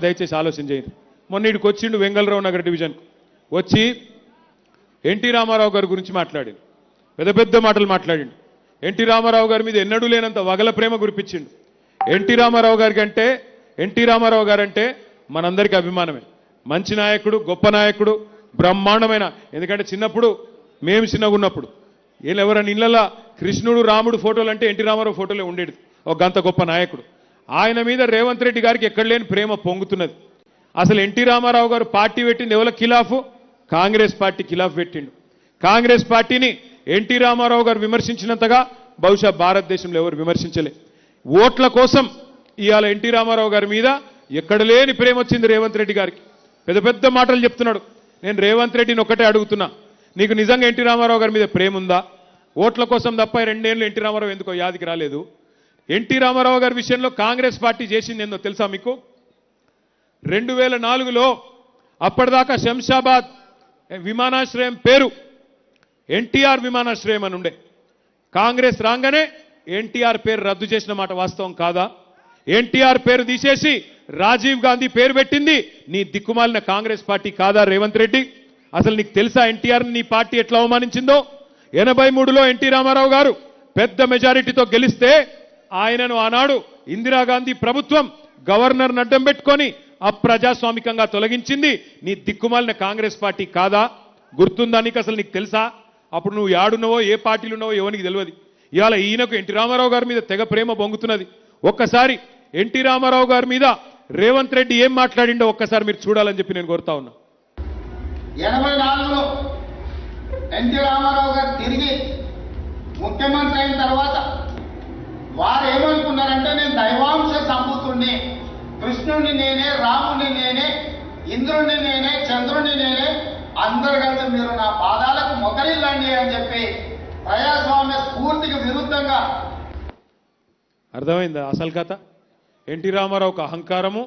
దయచేసి ఆలోచన చేయండి. మొన్న ఇడికి వచ్చిండు వెంగళరావు నగర్ డివిజన్కు వచ్చి ఎన్టీ రామారావు గారి గురించి మాట్లాడిండు. పెద్ద పెద్ద మాటలు మాట్లాడిండు. ఎన్టీ రామారావు గారి మీద ఎన్నడూ లేనంత వగల ప్రేమ కురిపించిండు. ఎన్టీ రామారావు గారికి అంటే ఎన్టీ రామారావు గారంటే మనందరికీ అభిమానమే. మంచి నాయకుడు గొప్ప నాయకుడు బ్రహ్మాండమైన. ఎందుకంటే చిన్నప్పుడు మేము చిన్నగా ఉన్నప్పుడు. వీళ్ళు ఎవరైనా ఇళ్ళల్లో కృష్ణుడు రాముడు ఫోటోలు అంటే ఎన్టీ రామారావు ఫోటోలే ఉండేది ఒక గంత గొప్ప నాయకుడు. ఆయన మీద రేవంత్ రెడ్డి గారికి ఎక్కడ లేని ప్రేమ పొంగుతున్నది. అసలు ఎన్టీ రామారావు గారు పార్టీ పెట్టింది ఎవరి ఖిలాఫు? కాంగ్రెస్ పార్టీ ఖిలాఫ్ పెట్టిండు. కాంగ్రెస్ పార్టీని ఎన్టీ రామారావు గారు విమర్శించినంతగా బహుశా భారతదేశంలో ఎవరు విమర్శించలే. ఓట్ల కోసం ఇవాళ ఎన్టీ రామారావు గారి మీద ఎక్కడ లేని ప్రేమ వచ్చింది రేవంత్ రెడ్డి గారికి. పెద్ద పెద్ద మాటలు చెప్తున్నాడు. నేను రేవంత్ రెడ్డిని ఒక్కటే అడుగుతున్నా. నీకు నిజంగా ఎన్టీ రామారావు గారి మీద ప్రేమ ఉందా? ఓట్ల కోసం తప్ప రెండేళ్ళు ఎన్టీ రామారావు ఎందుకో యాదికి రాలేదు? ఎన్టీ రామారావు గారి విషయంలో కాంగ్రెస్ పార్టీ చేసింది ఏందో తెలుసా మీకు? రెండు వేల నాలుగులో అప్పటిదాకా శంషాబాద్ విమానాశ్రయం పేరు ఎన్టీఆర్ విమానాశ్రయం అని ఉండే. కాంగ్రెస్ రాగానే ఎన్టీఆర్ పేరు రద్దు చేసిన మాట వాస్తవం కాదా? ఎన్టీఆర్ పేరు తీసేసి రాజీవ్ గాంధీ పేరు పెట్టింది నీ దిక్కుమాలిన కాంగ్రెస్ పార్టీ కాదా రేవంత్ రెడ్డి? అసలు నీకు తెలుసా ఎన్టీఆర్ నీ పార్టీ ఎట్లా అవమానించిందో? ఎనభై మూడులో ఎన్టీ రామారావు గారు పెద్ద మెజారిటీతో గెలిస్తే ఆయనను ఆనాడు ఇందిరాగాంధీ ప్రభుత్వం గవర్నర్ అడ్డం పెట్టుకొని అప్రజాస్వామికంగా తొలగించింది. నీ దిక్కుమాలిన కాంగ్రెస్ పార్టీ కాదా? గుర్తుందా నీకు అసలు నీకు తెలుసా? అప్పుడు నువ్వు యాడున్నావో ఏ పార్టీలు ఉన్నావో ఎవరికి తెలియదు. ఇవాళ ఈయనకు ఎన్టీ రామారావు గారి మీద తెగ ప్రేమ పొంగుతున్నది ఒక్కసారి ఎన్టీ రామారావు గారి మీద రేవంత్ రెడ్డి ఏం మాట్లాడిండో ఒక్కసారి మీరు చూడాలని చెప్పి నేను కోరుతా ఉన్నా. ఎనభై నాలుగులో ఎన్టీ రామారావు గారు తిరిగి ముఖ్యమంత్రి అయిన తర్వాత కృష్ణుడిని నేనే రాముని నేనే ఇంద్రుణ్ణి నేనే చంద్రుణ్ణి నేనే అందరు కలిసి మీరు నా పాదాలకు మొకరిల్లండి అని చెప్పి ప్రజాస్వామ్య స్ఫూర్తికి విరుద్ధంగా అర్థమైందా? అసలు కథ? ఎన్టీ రామారావు ఒక అహంకారము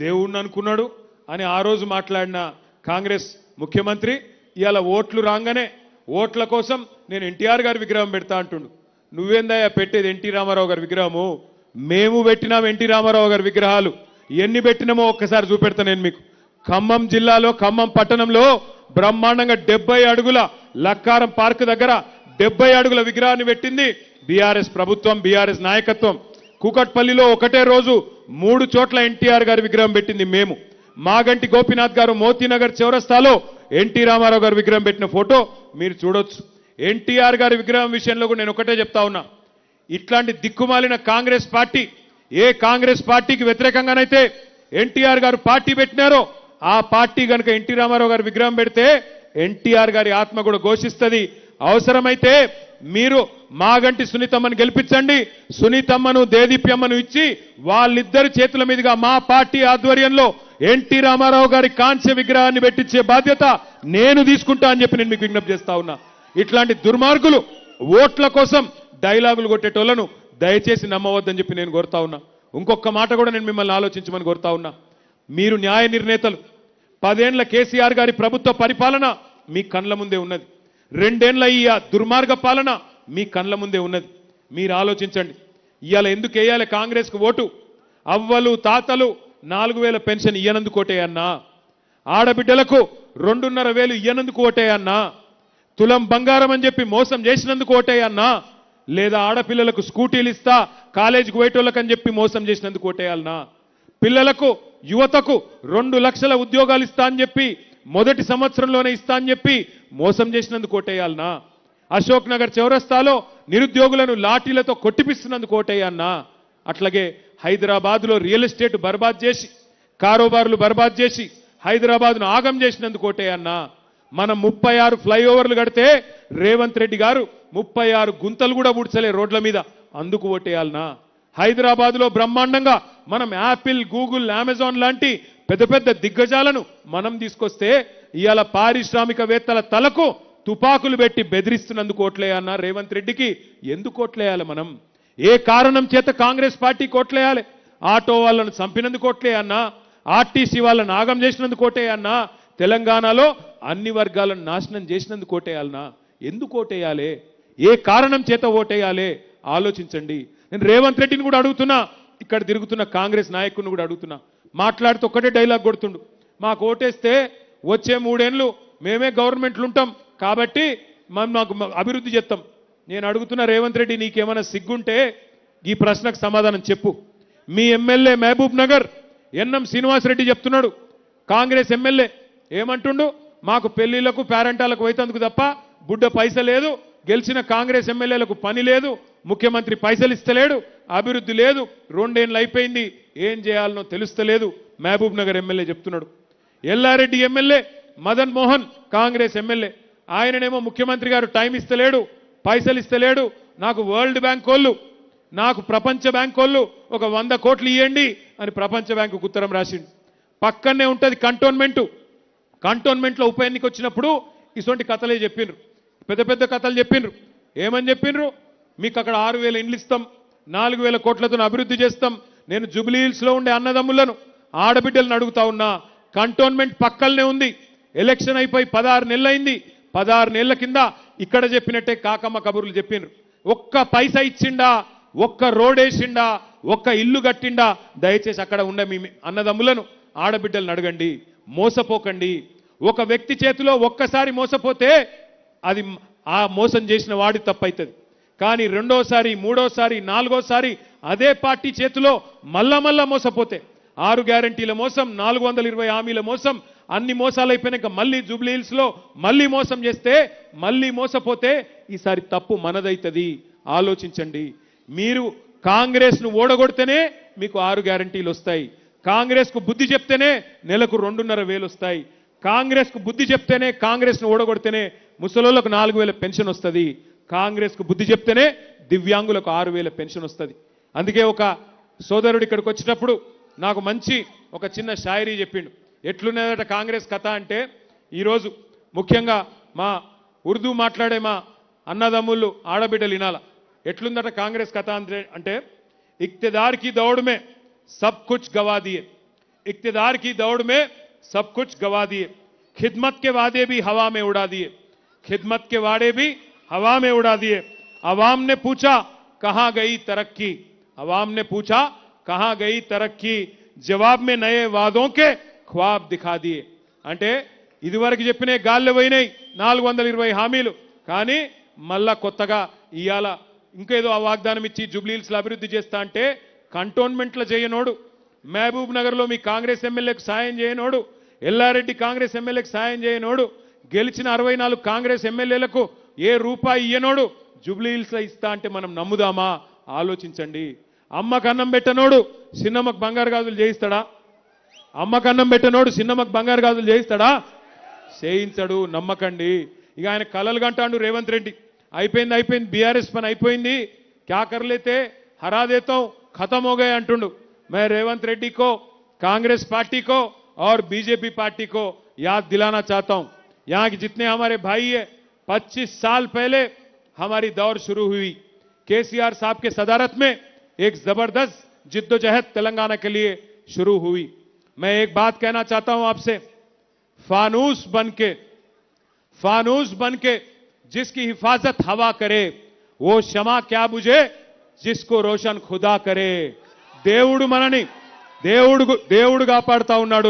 దేవుణ్ణి అనుకున్నాడు అని ఆ రోజు మాట్లాడిన కాంగ్రెస్ ముఖ్యమంత్రి ఇవాళ ఓట్లు రాగానే ఓట్ల కోసం నేను ఎన్టీఆర్ గారి విగ్రహం పెడతా అంటుండు. నువ్వేందయ్యా పెట్టేది ఎన్టీ రామారావు గారి విగ్రహము? మేము పెట్టినాం ఎన్టీ రామారావు గారి విగ్రహాలు. ఎన్ని పెట్టినామో ఒక్కసారి చూపెడతా నేను మీకు. ఖమ్మం జిల్లాలో ఖమ్మం పట్టణంలో బ్రహ్మాండంగా డెబ్బై అడుగుల లక్కారం పార్క్ దగ్గర డెబ్బై అడుగుల విగ్రహాన్ని పెట్టింది బీఆర్ఎస్ ప్రభుత్వం బీఆర్ఎస్ నాయకత్వం. కూకట్పల్లిలో ఒకటే రోజు మూడు చోట్ల ఎన్టీఆర్ గారి విగ్రహం పెట్టింది మేము. మాగంటి గోపీనాథ్ గారు మోతీనగర్ చౌరస్తాలో ఎన్టీ రామారావు గారి విగ్రహం పెట్టిన ఫోటో మీరు చూడొచ్చు. ఎన్టీఆర్ గారి విగ్రహం విషయంలో కూడా నేను ఒకటే చెప్తా ఉన్నా. ఇట్లాంటి దిక్కుమాలిన కాంగ్రెస్ పార్టీ ఏ కాంగ్రెస్ పార్టీకి వ్యతిరేకంగానైతే ఎన్టీఆర్ గారు పార్టీ పెట్టినారో ఆ పార్టీ కనుక ఎన్టీ రామారావు గారి విగ్రహం పెడితే ఎన్టీఆర్ గారి ఆత్మ కూడా ఘోషిస్తుంది. అవసరమైతే మీరు మాగంటి సునీతమ్మను గెలిపించండి. సునీతమ్మను దేదీప్యమ్మను ఇచ్చి వాళ్ళిద్దరి చేతుల మీదుగా మా పార్టీ ఆధ్వర్యంలో ఎన్టీ రామారావు గారి కాంస్య విగ్రహాన్ని పెట్టించే బాధ్యత నేను తీసుకుంటా అని చెప్పి నేను మీకు విజ్ఞప్తి చేస్తా ఉన్నా. ఇట్లాంటి దుర్మార్గులు ఓట్ల కోసం డైలాగులు కొట్టేటోళ్ళను దయచేసి నమ్మవద్దని చెప్పి నేను కోరుతా ఉన్నా. ఇంకొక మాట కూడా నేను మిమ్మల్ని ఆలోచించమని కోరుతా ఉన్నా. మీరు న్యాయ నిర్ణేతలు. పదేండ్ల కేసీఆర్ గారి ప్రభుత్వ పరిపాలన మీ కండ్ల ముందే ఉన్నది. రెండేండ్ల ఈ దుర్మార్గ పాలన మీ కండ్ల ముందే ఉన్నది. మీరు ఆలోచించండి. ఇవాళ ఎందుకు వేయాలి కాంగ్రెస్కు ఓటు? అవ్వలు తాతలు నాలుగు వేల పెన్షన్ ఇయ్యనందుకు ఓటేయన్నా ఆడబిడ్డలకు రెండున్నర వేలు ఇయ్యనందుకు ఓటేయన్నా తులం బంగారం అని చెప్పి మోసం చేసినందుకు ఓటేయన్నా లేదా ఆడపిల్లలకు స్కూటీలు ఇస్తా కాలేజీకి పోయేటోళ్ళకి అని చెప్పి మోసం చేసినందుకు ఓటేయాలనా? పిల్లలకు యువతకు రెండు లక్షల ఉద్యోగాలు ఇస్తా అని చెప్పి మొదటి సంవత్సరంలోనే ఇస్తా అని చెప్పి మోసం చేసినందుకు ఓటేయాలనా? అశోక్ నగర్ చౌరస్తాలో నిరుద్యోగులను లాఠీలతో కొట్టిపిస్తున్నందుకు ఓటేయన్నా అట్లాగే హైదరాబాద్లో రియల్ ఎస్టేట్ బర్బాద్ చేసి కారోబార్లు బర్బాద్ చేసి హైదరాబాద్ను ఆగం చేసినందుకు ఓటేయన్నా మనం ముప్పై ఆరు ఫ్లైఓవర్లు కడితే రేవంత్ రెడ్డి గారు ముప్పై ఆరు గుంతలు కూడా ఊడ్చలే రోడ్ల మీద. అందుకు ఓటేయాలనా? హైదరాబాద్లో బ్రహ్మాండంగా మనం యాపిల్ గూగుల్ అమెజాన్ లాంటి పెద్ద పెద్ద దిగ్గజాలను మనం తీసుకొస్తే ఇవాళ పారిశ్రామికవేత్తల తలకు తుపాకులు పెట్టి బెదిరిస్తున్నందుకు ఓట్లేయన్నా రేవంత్ రెడ్డికి ఎందుకు ఓట్లేయాలి మనం? ఏ కారణం చేత కాంగ్రెస్ పార్టీ కోట్లేయాలి ఆటో వాళ్ళను చంపినందుకు ఓట్లేయన్నా ఆర్టీసీ వాళ్ళని ఆగం చేసినందుకు ఓటేయన్నా తెలంగాణలో అన్ని వర్గాలను నాశనం చేసినందుకు ఓటేయాలనా ఎందుకు ఓటేయాలి ఏ కారణం చేత ఓటేయాలి? ఆలోచించండి. నేను రేవంత్ రెడ్డిని కూడా అడుగుతున్నా. ఇక్కడ తిరుగుతున్న కాంగ్రెస్ నాయకుడిని కూడా అడుగుతున్నా. మాట్లాడుతూ ఒక్కటే డైలాగ్ కొడుతుండు. మాకు ఓటేస్తే వచ్చే మూడేళ్ళు మేమే గవర్నమెంట్లు ఉంటాం. కాబట్టి మనం మాకు అభివృద్ధి చేస్తాం. నేను అడుగుతున్న రేవంత్ రెడ్డి నీకేమైనా సిగ్గుంటే ఈ ప్రశ్నకు సమాధానం చెప్పు. మీ MLA Mahabub Nagar N M Srinivasa Reddy చెప్తున్నాడు. కాంగ్రెస్ ఎమ్మెల్యే ఏమంటుండు? మాకు పెళ్ళిళ్ళకు పేరెంటాలకు వైతందుకు తప్ప బుడ్డ పైస లేదు. గెలిచిన కాంగ్రెస్ ఎమ్మెల్యేలకు పని లేదు ముఖ్యమంత్రి పైసలు ఇస్తలేడు అభివృద్ధి లేదు రెండేళ్ళు అయిపోయింది ఏం చేయాలనో తెలుస్తలేదు మహబూబ్ నగర్ ఎమ్మెల్యే చెప్తున్నాడు. Yellareddy MLA Madan Mohan Congress MLA. ఆయననేమో ముఖ్యమంత్రి గారు టైం ఇస్తలేడు పైసలు ఇస్తలేడు నాకు వరల్డ్ బ్యాంక్ వాళ్ళు నాకు ప్రపంచ బ్యాంక్ వాళ్ళు ఒక వంద కోట్లు ఇవ్వండి అని ప్రపంచ బ్యాంకు ఉత్తరం రాసిండు. పక్కనే ఉంటుంది కంటోన్మెంటు. కంటోన్మెంట్లో ఉప ఎన్నిక వచ్చినప్పుడు ఇటువంటి కథలే చెప్పిండ్రు పెద్ద పెద్ద కథలు చెప్పిండ్రు ఏమని చెప్పిండ్రు మీకు అక్కడ ఆరు వేల ఇండ్లు ఇస్తాం. నాలుగు వేల కోట్లతో అభివృద్ధి చేస్తాం. నేను జూబ్లీహిల్స్లో ఉండే అన్నదమ్ములను ఆడబిడ్డలను అడుగుతా ఉన్నా. కంటోన్మెంట్ పక్కలనే ఉంది. ఎలక్షన్ అయిపోయి పదహారు నెలలైంది. పదహారు నెలల కింద ఇక్కడ చెప్పినట్టే కాకమ్మ కబుర్లు చెప్పిండ్రు ఒక్క పైసా ఇచ్చిండా? ఒక్క రోడ్ వేసిండా? ఒక్క ఇల్లు కట్టిండా? దయచేసి అక్కడ ఉన్న మీ అన్నదమ్ములను ఆడబిడ్డలను అడగండి. మోసపోకండి. ఒక వ్యక్తి చేతిలో ఒక్కసారి మోసపోతే అది ఆ మోసం చేసిన వాడి తప్పైతుంది. కానీ రెండోసారి మూడోసారి నాలుగోసారి అదే పార్టీ చేతిలో మళ్ళా మళ్ళా మోసపోతే ఆరు గ్యారంటీల మోసం నాలుగు వందల ఇరవై హామీల మోసం అన్ని మోసాలు అయిపోయినాక మళ్ళీ జూబ్లీహిల్స్లో మళ్ళీ మోసం చేస్తే మళ్ళీ మోసపోతే ఈసారి తప్పు మనదైతుంది. ఆలోచించండి. మీరు కాంగ్రెస్ను ఓడగొడితేనే మీకు ఆరు గ్యారంటీలు వస్తాయి. కాంగ్రెస్కు బుద్ధి చెప్తేనే నెలకు రెండున్నర వేలు వస్తాయి. కాంగ్రెస్కు బుద్ధి చెప్తేనే కాంగ్రెస్ను ఓడగొడితేనే ముసలోళ్ళకు నాలుగు వేల పెన్షన్ వస్తుంది కాంగ్రెస్ కు బుద్ధి చెప్తేనే దివ్యాంగులకు ఆరు వేల పెన్షన్ వస్తుంది అందుకే ఒక సోదరుడు ఇక్కడికి వచ్చినప్పుడు నాకు మంచి ఒక చిన్న షాయరీ చెప్పిండు ఎట్లున్నదట కాంగ్రెస్ కథ అంటే ఈరోజు ముఖ్యంగా మా ఉర్దూ మాట్లాడే మా అన్నదమ్ముళ్ళు ఆడబిడ్డలు వినాల ఎట్లుందట కాంగ్రెస్ కథ అంటే అంటే इक्तदार की दौड़ में सब कुछ गवा दिए इक्तदार की दौड़ में सब कुछ गवा दिए खिदमत के वादे भी हवा में उड़ा दिए खिदमत के वादे भी हवा में उड़ा दिए अवाम ने पूछा कहां गई तरक्की अवाम ने पूछा कहां गई तरक्की जवाब में नए वादों के ख्वाब दिखा दिए అంటే ఇదివరకు చెప్పిన గాల్లో పోయినాయి నాలుగు వందల ఇరవై హామీలు కానీ మళ్ళా కొత్తగా ఇవాళ ఇంకేదో ఆ వాగ్దానం ఇచ్చి జూబ్లీహిల్స్లో అభివృద్ధి చేస్తా అంటే కంటోన్మెంట్లో చేయనోడు మహబూబ్ నగర్లో మీ కాంగ్రెస్ ఎమ్మెల్యేకు సాయం చేయనోడు ఎల్లారెడ్డి కాంగ్రెస్ ఎమ్మెల్యేకు సాయం చేయనోడు గెలిచిన అరవై నాలుగు కాంగ్రెస్ ఎమ్మెల్యేలకు ఏ రూపాయి ఇయ్యనోడు జూబ్లీహిల్స్లో ఇస్తా అంటే మనం నమ్ముదామా ఆలోచించండి అమ్మకు అన్నం పెట్టనోడు చిన్నమ్మకు బంగారు గాజులు చేయిస్తాడా అమ్మకు అన్నం పెట్టనోడు చిన్నమ్మకు బంగారు గాజులు చేయిస్తాడా చేయించడు నమ్మకండి ఇక ఆయన కలలు కంటాడు రేవంత్ రెడ్డి అయిపోయింది అయిపోయింది బీఆర్ఎస్ పని అయిపోయింది క్యా కర్లేతే హరా దేతాం ఖతం हो गए అంటుండు मैं रेवंत रेड्डी को कांग्रेस पार्टी को और बीजेपी पार्टी को याद दिलाना चाहता हूं यहां के जितने हमारे भाई है 25 साल पहले हमारी दौर शुरू हुई केसीआर साहब के सदारत में एक जबरदस्त जिद्दोजहद तेलंगाना के लिए शुरू हुई मैं एक बात कहना चाहता हूं आपसे फानूस बन के फानूस बन के जिसकी हिफाजत हवा करे वो क्षमा क्या बुझे जिसको రోషన్ ఖుదా కరే దేవుడు మనని దేవుడు దేవుడు కాపాడుతా ఉన్నాడు